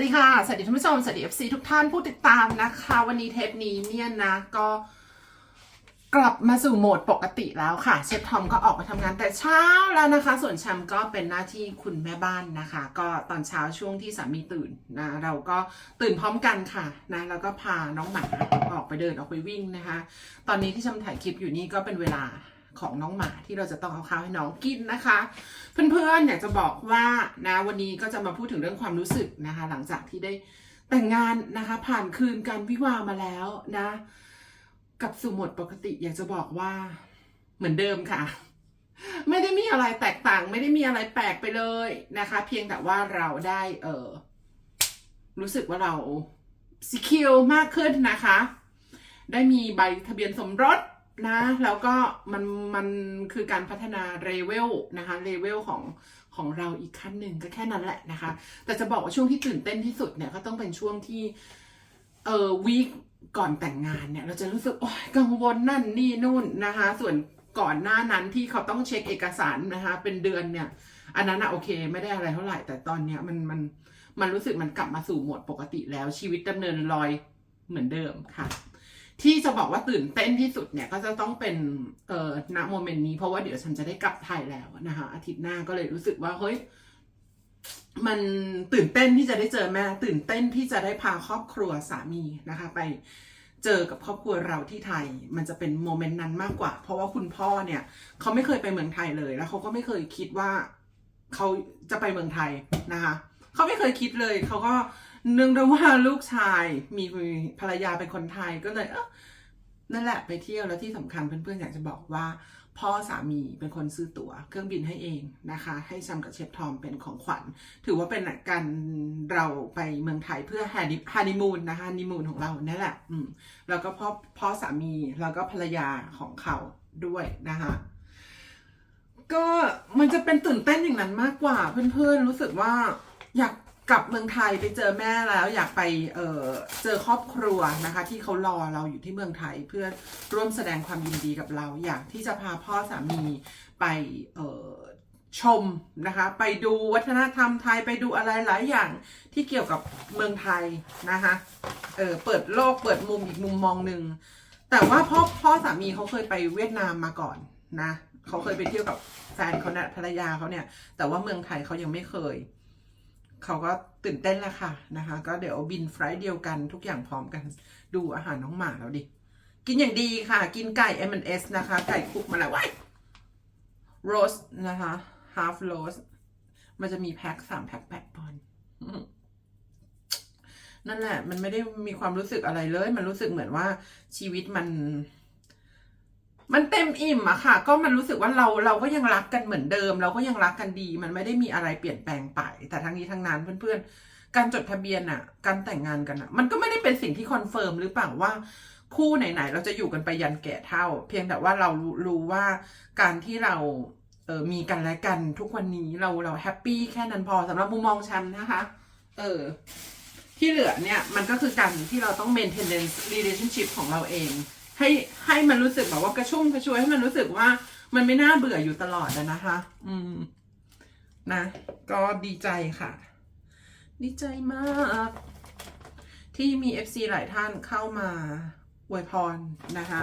วัสดีค่ะ สวัสดีท่านผู้ชม สวัสดี FC ทุกท่านผู้ติดตามนะคะ วันนี้เทปนี้เนี่ยนะก็กลับมาสู่โหมดปกติแล้วค่ะ เชฟทอมก็ออกไปทำงานแต่เช้าแล้วนะคะ ส่วนแชมก็เป็นหน้าที่คุณแม่บ้านนะคะ ก็ตอนเช้าช่วงที่สามีตื่นนะเราก็ตื่นพร้อมกันค่ะนะแล้วก็พาน้องหมาออกไปเดินออกไปวิ่งนะคะ ตอนนี้ที่ชมถ่ายคลิปอยู่นี่ก็เป็นเวลา ของน้องหมาที่เราจะต้องเอาข้าวให้น้องกินนะคะ เพื่อนๆอยากจะบอกว่านะวันนี้ก็จะมาพูดถึงเรื่องความรู้สึกนะคะ หลังจากที่ได้แต่งงานนะคะ ผ่านคืนการวิวามาแล้วนะ กับสู่หมดปกติอยากจะบอกว่าเหมือนเดิมค่ะ ไม่ได้มีอะไรแตกต่าง ไม่ได้มีอะไรแปลกไปเลยนะคะ เพียงแต่ว่าเราได้เออรู้สึกว่าเราสกิลมากขึ้นนะคะ ได้มีใบทะเบียนสมรส นะแล้วก็มันมันคือการพัฒนาเลเวลนะคะเลเวลของของเราอีกขั้นหนึ่งก็แค่นั้นแหละนะคะ แต่จะบอกว่าช่วงที่ตื่นเต้นที่สุดเนี่ยก็ต้องเป็นช่วงที่เออวีคก่อนแต่งงานเนี่ย เราจะรู้สึกโอ๊ยกังวลนั่นนี่นู่นนะคะ ส่วนก่อนหน้านั้นที่เขาต้องเช็คเอกสารนะคะ เป็นเดือนเนี่ย อันนั้นอะโอเค ไม่ได้อะไรเท่าไหร่ แต่ตอนเนี้ยมันมันมันรู้สึกมันกลับมาสู่โหมดปกติแล้วชีวิตดำเนินรอยเหมือนเดิมค่ะ ที่จะบอกว่าตื่นเต้นที่สุดเนี่ยก็จะต้องเป็นเอ่อณโมเมนต์นี้เพราะว่าเดี๋ยวฉันจะได้กลับไทยแล้วนะคะ อาทิตย์หน้าก็เลยรู้สึกว่าเฮ้ยมันตื่นเต้นที่จะได้เจอแม่ ตื่นเต้นที่จะได้พาครอบครัวสามีนะคะ ไปเจอกับครอบครัวเราที่ไทย มันจะเป็นโมเมนต์นั้นมากกว่า เพราะว่าคุณพ่อเนี่ยเขาไม่เคยไปเมืองไทยเลย แล้วเขาก็ไม่เคยคิดว่าเขาจะไปเมืองไทยนะคะเขาไม่เคยคิดเลยเขาก็ เนื่องด้วยว่าลูกชายมีภรรยาเป็นคนไทยก็เลยเออนั่นแหละไปเที่ยวแล้วที่สำคัญเพื่อนๆอยากจะบอกว่า พ่อสามีเป็นคนซื้อตั๋วเครื่องบินให้เองนะคะ ให้ชัมกับเชฟทอมเป็นของขวัญ ถือว่าเป็นการเราไปเมืองไทยเพื่อฮานิฮานิมูนนะคะฮานิมูนของเรานั่นแหละอืมแล้วก็พ่อพ่อสามีแล้วก็ภรรยาของเขาด้วยนะคะก็มันจะเป็นตื่นเต้นอย่างนั้นมากกว่าเพื่อนๆรู้สึกว่าอยาก กลับเมืองไทยไปเจอแม่แล้วอยากไปเออเจอครอบครัวนะคะ ที่เขารอเราอยู่ที่เมืองไทยเพื่อร่วมแสดงความยินดีกับเรา อยากที่จะพาพ่อสามีไปเออชมนะคะ ไปดูวัฒนธรรมไทยไปดูอะไรหลายอย่างที่เกี่ยวกับเมืองไทยนะคะเออเปิดโลกเปิดมุมอีกมุมมองหนึ่งแต่ว่าพ่อพ่อสามีเขาเคยไปเวียดนามมาก่อนนะเขาเคยไปเที่ยวกับแฟนเขาเนี่ยภรรยาเขาเนี่ย แต่ว่าเมืองไทยเขายังไม่เคย เขาก็ตื่นเต้นแล้วค่ะนะคะ ก็เดี๋ยวบินไฟล์เดียวกันทุกอย่างพร้อมกัน ดูอาหารน้องหมาแล้วดิ กินอย่างดีค่ะ กินไก่ M&S นะคะ ไก่คุกมาแล้วว้ายโรสนะคะ half roast มันจะมีแพ็คสามแพ็คแปดปอนด์นั่นแหละ มันไม่ได้มีความรู้สึกอะไรเลย มันรู้สึกเหมือนว่าชีวิตมัน มันเต็มอิ่มอะค่ะ ก็มันรู้สึกว่าเราเราก็ยังรักกันเหมือนเดิม เราก็ยังรักกันดี มันไม่ได้มีอะไรเปลี่ยนแปลงไป แต่ทั้งนี้ทั้งนั้นเพื่อนๆ การจดทะเบียนอะการแต่งงานกันอะมันก็ไม่ได้เป็นสิ่งที่คอนเฟิร์มหรือเปล่าว่าคู่ไหนๆเราจะอยู่กันไปยันแก่เท่า เพียงแต่ว่าเรารู้รู้ว่าการที่เราเออมีกันและกันทุกวันนี้เราเราแฮปปี้แค่นั้นพอสำหรับมุมมองฉันนะคะ เออที่เหลือเนี่ยมันก็คือการที่เราต้อง maintenance relationship ของเราเอง ให้ให้มันรู้สึกแบบว่ากระชุ่มกระชวยให้มันรู้สึกว่า มันไม่น่าเบื่ออยู่ตลอดนะคะ อืม นะ ก็ดีใจค่ะ ดีใจมาก ที่มี FC หลายท่านเข้ามาอวยพรนะคะ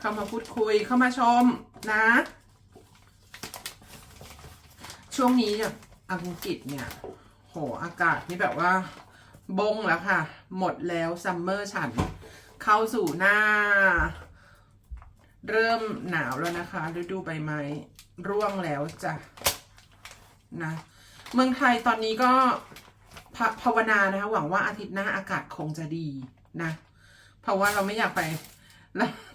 เข้ามาพูดคุยเข้ามาชมนะ ช่วงนี้เนี่ยอังกฤษเนี่ย โหอากาศนี่แบบว่าบงแล้วค่ะ หมดแล้วซัมเมอร์ฉัน เข้าสู่หน้า เริ่มหนาวแล้วนะคะฤดูใบไม้ร่วงแล้วจ้ะนะเมืองไทยตอนนี้ก็ภาภาวนานะคะ หวังว่าอาทิตย์หน้าอากาศคงจะดีนะ เพราะว่าเราไม่อยากไป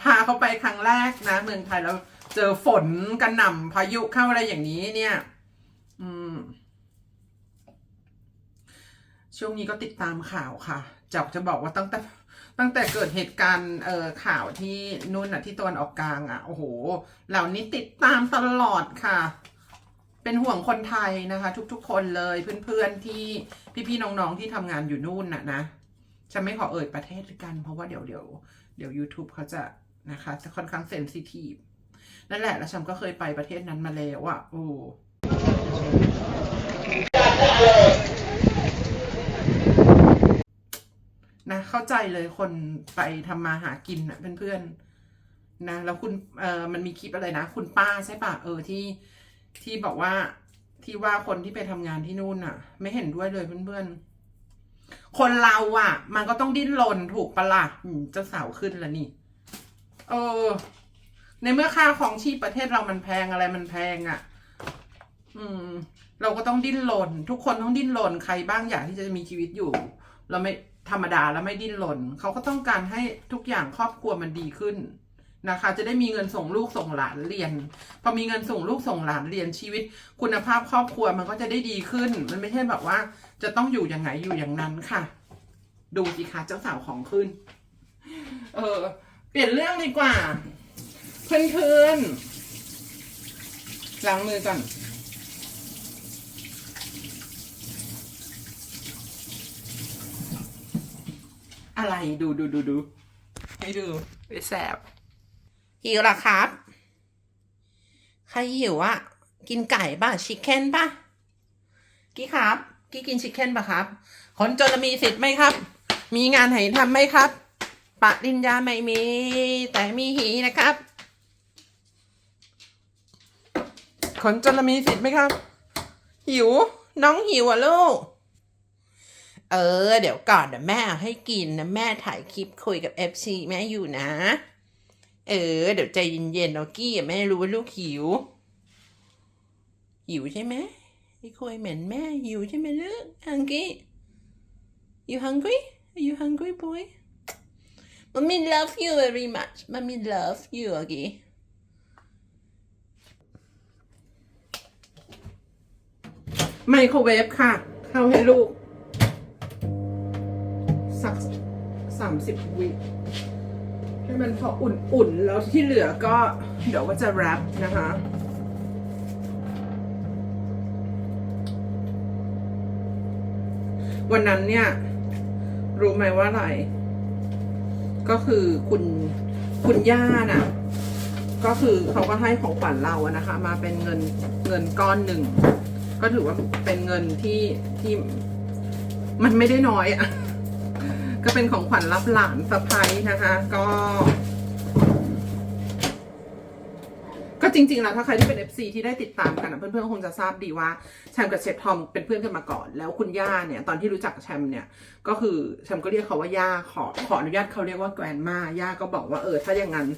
พาเขาไปครั้งแรกนะ เมืองไทยแล้วเจอฝนกระหน่ำพายุเข้าอะไรอย่างนี้เนี่ย อืมช่วงนี้ก็ติดตามข่าวค่ะ จะจะบอกว่าตั้งแต่ตั้งแต่เกิดเหตุการณ์เอ่อข่าวที่นู่นน่ะที่ตะวันออกกลางอะโอ้โห เหล่านี้ติดตามตลอดค่ะ เป็นห่วงคนไทยนะคะ ทุกๆคนเลยเพื่อนๆที่พี่ๆน้องๆที่ทำงานอยู่นู่นน่ะนะฉันไม่ขอเอ่ยประเทศกัน เพราะว่าเดี๋ยวเดี๋ยวเดี๋ยว YouTube เขาจะนะคะจะค่อนข้างเซนซิทีฟนั่นแหละแล้วฉันก็เคยไปประเทศนั้นมาแล้วอะโอ้ เนะ เข้าใจเลยคนไปทำมาหากินนะเพื่อนๆนะแล้วคุณเออมันมีคลิปอะไรนะ คุณป้าใช่ปะเออที่ที่บอกว่าที่ว่าคนที่ไปทำงานที่นู่นอะ ไม่เห็นด้วยเลยเพื่อนๆ คนเราอะ มันก็ต้องดิ้นรนถูกปะละ่ะอืมเจ้าสาวขึ้นแล้วนี่ เออ ในเมื่อค่าของชีพประเทศเรามันแพงอะไรมันแพงอะ อืม เราก็ต้องดิ้นรนทุกคนต้องดิ้นรนใครบ้างอยากที่จะมีชีวิตอยู่ เราไม่ ธรรมดาแล้วไม่ดิ้นรนเขาก็ต้องการให้ทุกอย่างครอบครัวมันดีขึ้นนะคะ จะได้มีเงินส่งลูกส่งหลานเรียน พอมีเงินส่งลูกส่งหลานเรียนชีวิต คุณภาพครอบครัวมันก็จะได้ดีขึ้น มันไม่ใช่แบบว่า จะต้องอยู่อย่างไหนอยู่อย่างนั้นค่ะ ดูสิคะเจ้าสาวของขึ้น เออ เปลี่ยนเรื่องดีกว่า เพื่อนๆล้างมือก่อน อะไรดูดูดูดูให้ดูไปแสบหิวหรอครับ ใครหิวอะกินไก่ป่ะชิคเก้นป่ะกี้ครับ กี้กินชิคเก้นป่ะครับ คนจนจะมีสิทธิ์ไหมครับ มีงานให้ทำไหมครับปะริญญาไม่มี แต่มีหีนะครับ คนจนจะมีสิทธิ์ไหมครับ หิว น้องหิวอะลูก เออ เดี๋ยวก่อนเดี๋ยวแม่ให้กินนะแม่ถ่ายคลิปคุยกับ FC แม่อยู่นะ เออ เดี๋ยวใจเย็นๆเนากี้แม่รู้ว่าลูกหิว หิวใช่ไหมไอ้คุยเหม็นแม่หิวใช่ไหมลูก hungry you hungry are you hungry boy mommy love you very much mommy love you okay ไมโครเวฟค่ะ เข้าให้ลูก สักสามสิบวิให้มันพออุ่นๆ แล้วที่เหลือก็เดี๋ยวก็จะแรปนะคะวันนั้นเนี่ย รู้ไหมว่าอะไร ก็คือคุณคุณย่าน่ะ ก็คือเขาก็ให้ของขวัญเราอะนะคะ มาเป็นเงินเงินก้อนหนึ่ง ก็ถือว่าเป็นเงินที่ที่มันไม่ได้น้อยอะ ก็เป็นของขวัญรับหลานสะพ้ยนะคะ ก็ ก็จริงๆแล้วถ้าใครที่เป็น FC ที่ได้ติดตามกันนะเพื่อนๆคงจะทราบดีว่าแชมป์กับเชฟทอมเป็นเพื่อนกันมาก่อน แล้วคุณย่าเนี่ย ตอนที่รู้จักกับแชมป์เนี่ย ก็คือแชมป์ก็เรียกเขาว่าย่าขอขออนุญาตเขาเรียกว่าแกรนมาย่าก็บอกว่าเออถ้าอย่างนั้น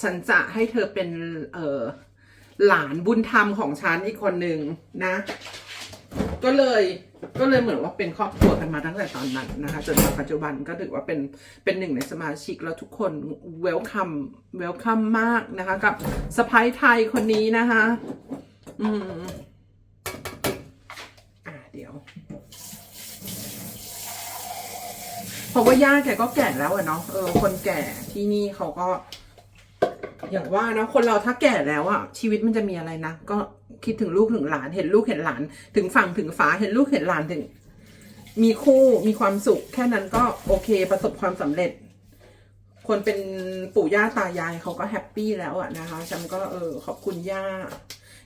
ฉันจะให้เธอเป็นเออหลานบุญธรรมของฉันอีกคนหนึ่งนะ ก็เลย ก็เลยเหมือนว่าเป็นครอบครัวกันมาตั้งแต่ตอนนั้นนะคะจนมาปัจจุบันก็ถือว่าเป็นเป็นหนึ่งในสมาชิกแล้วทุกคนเวลคัมเวลคัมมากนะคะ กับสไปไทยคนนี้นะคะ อืมอะเดี๋ยวเพราะว่าย่าแกก็แก่แล้วอะเนาะเออคนแก่ที่นี่เขาก็ อย่างว่านะคนเราถ้าแก่แล้วอะชีวิตมันจะมีอะไรนะก็ คิดถึงลูกถึงหลาน เห็นลูกเห็นหลาน ถึงฝั่งถึงฟ้าเห็นลูกเห็นหลานถึง มีคู่มีความสุข แค่นั้นก็โอเคประสบความสำเร็จ คนเป็นปู่ย่าตายายเขาก็แฮปปี้แล้วอะนะคะฉันก็เออขอบคุณย่า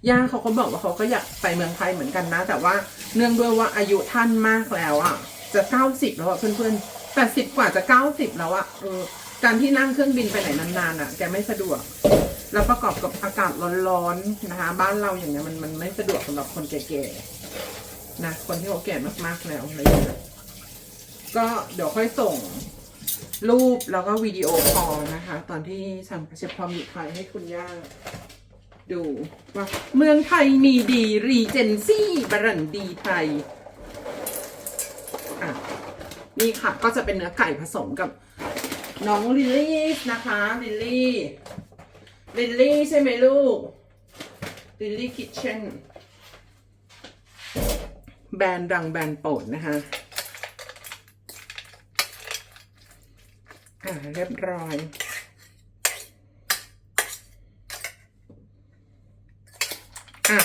ย่าเขาก็บอกว่าเขาก็อยากไปเมืองไทยเหมือนกันนะ แต่ว่าเนื่องด้วยว่าอายุท่านมากแล้วอะจะเก้าสิบแล้วอะเพื่อนๆแปดสิบกว่าจะเก้าสิบแล้วอะเออการที่นั่งเครื่องบินไปไหนนานๆอะแกไม่สะดวก แล้วประกอบกับอากาศร้อนๆนะคะ บ้านเราอย่างเงี้ยมันมันไม่สะดวกสำหรับคนแก่ๆนะคนที่เขาแก่มากๆแล้วอะไรอย่างเงี้ยก็เดี๋ยวค่อยส่งรูปแล้วก็วิดีโอคอลนะคะ ตอนที่สั่งเชฟพอมอยู่ไทยให้คุณย่าดูว่าเมืองไทยมีดีรีเจนซี่บรันดีไทยอะนี่ค่ะก็จะเป็นเนื้อไก่ผสมกับน้องลิลลี่นะคะลิลลี่ ลิลลี่ใช่ไหมลูก ลิลลี่คิทเช่น แบรนด์ดังแบรนด์โปรดนะคะ อ่าเรียบร้อยอะ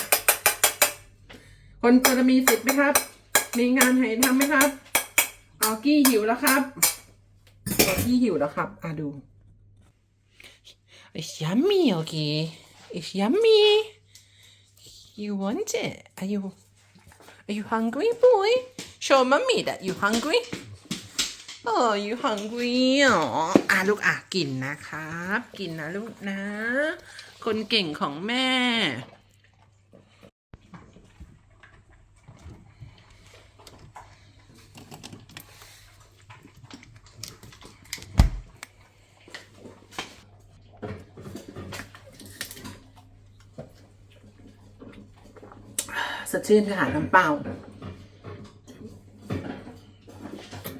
คนจะมีสิทธิ์ไหมครับ มีงานให้ทำไหมครับออกี้หิวแล้วครับออกี้หิวแล้วครับ อะดู It's yummy, okay? It's yummy. You want it? Are you are you hungry, boy? Show mommy that you hungry. Oh, you hungry อ๋ออะลูกอะกินนะครับ กินนะลูกนะ คนเก่งของแม่ สดชื่นค่ะน้ำเปล่า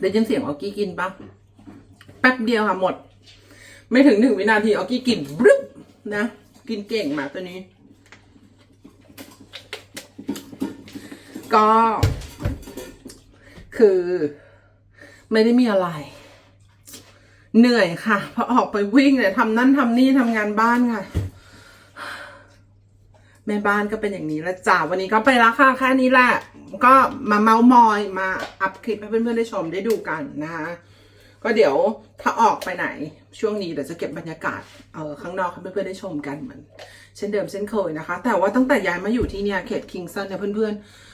ได้ยินเสียงออกกี้กินปะแป๊บเดียวค่ะหมด ไม่ถึงหนึ่งวินาทีออกกี้กินบรึ๊บนะ กินเก่งมาตัวนี้ ก็ คือ ไม่ได้มีอะไร เหนื่อยค่ะพอออกไปวิ่งเนี่ยทำนั่นทำนี่ทำงานบ้านค่ะ แม่บ้านก็เป็นอย่างนี้แล้วจ้าวันนี้ก็ไปแล้วค่ะแค่นี้แหละ ก็มาเมามอยมาอัพคลิปให้เพื่อนๆได้ชมได้ดูกันนะคะก็เดี๋ยวถ้าออกไปไหนช่วงนี้เดี๋ยวจะเก็บบรรยากาศเออข้างนอกให้เพื่อนๆได้ชมกันเหมือนเช่นเดิมเช่นเคยนะคะ แต่ว่าตั้งแต่ย้ายมาอยู่ที่เนี่ยเขตคิงสันเนี่ยเพื่อนๆ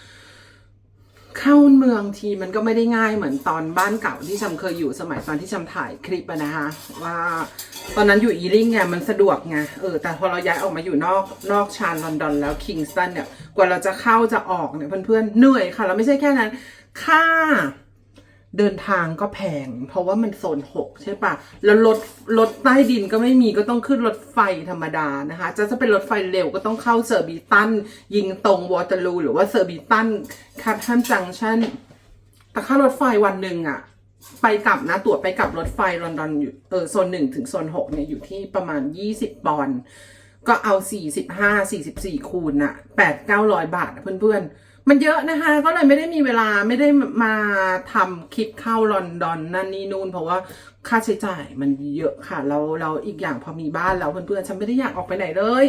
เข้าเมืองทีมันก็ไม่ได้ง่ายเหมือนตอนบ้านเก่าที่ชำเคยอยู่สมัยตอนที่ชำถ่ายคลิปนะคะ ว่าตอนนั้นอยู่อีริงไงมันสะดวกไงเออแต่พอเราย้ายออกมาอยู่นอกนอกชานลอนดอนแล้วคิงสตันเนี่ยกว่าเราจะเข้าจะออกเนี่ยเพื่อนๆเหนื่อยค่ะเราไม่ใช่แค่นั้น ค่า เดินทางก็แพง เพราะว่ามันโซนหกใช่ปะแล้วรถรถใต้ดินก็ไม่มีก็ต้องขึ้นรถไฟธรรมดานะคะ จะจะเป็นรถไฟเร็วก็ต้องเข้าเซอร์บีตัน ยิงตรงวอเตอร์ลูหรือว่าเซอร์บีตันแคปทันจังชันแต่ค่ารถไฟวันหนึ่งอะไปกลับนะตั๋วไปกลับรถไฟลอนดอนอยู่เออโซนหนึ่งถึงโซนหกเนี่ยอยู่ที่ประมาณยี่สิบปอนด์ก็เอาสี่สิบห้าสี่สิบสี่คูณอะแปดเก้าร้อยบาทอะเพื่อนๆ มันเยอะนะคะ ก็เลยไม่ได้มีเวลาไม่ได้มาทำคลิปเข้าลอนดอนนั่นนี่นู่นเพราะว่าค่าใช้จ่ายมันเยอะค่ะ เราเราอีกอย่างพอมีบ้านแล้วเพื่อนๆฉันไม่ได้อยากออกไปไหนเลย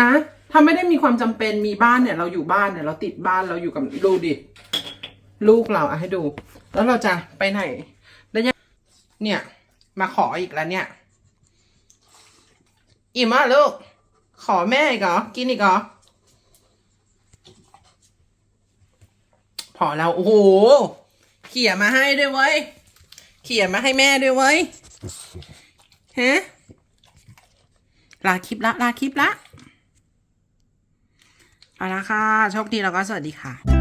นะ ถ้าไม่ได้มีความจำเป็นมีบ้านเนี่ย เราอยู่บ้านเนี่ย เราติดบ้านเราอยู่กับดูดิลูกเราอะให้ดู แล้วเราจะไปไหนแล้ยังเนี่ย มาขออีกแล้วเนี่ย อิ่มอะลูกขอแม่อีกเหรอกินอีกเหรอ พอแล้วโอ้โห เขี่ยมาให้ด้วยเว้ย เขี่ยมาให้แม่ด้วยเว้ยฮะลาคลิปละลาคลิปละเอาละค่ะ โชคดีแล้วก็สวัสดีค่ะ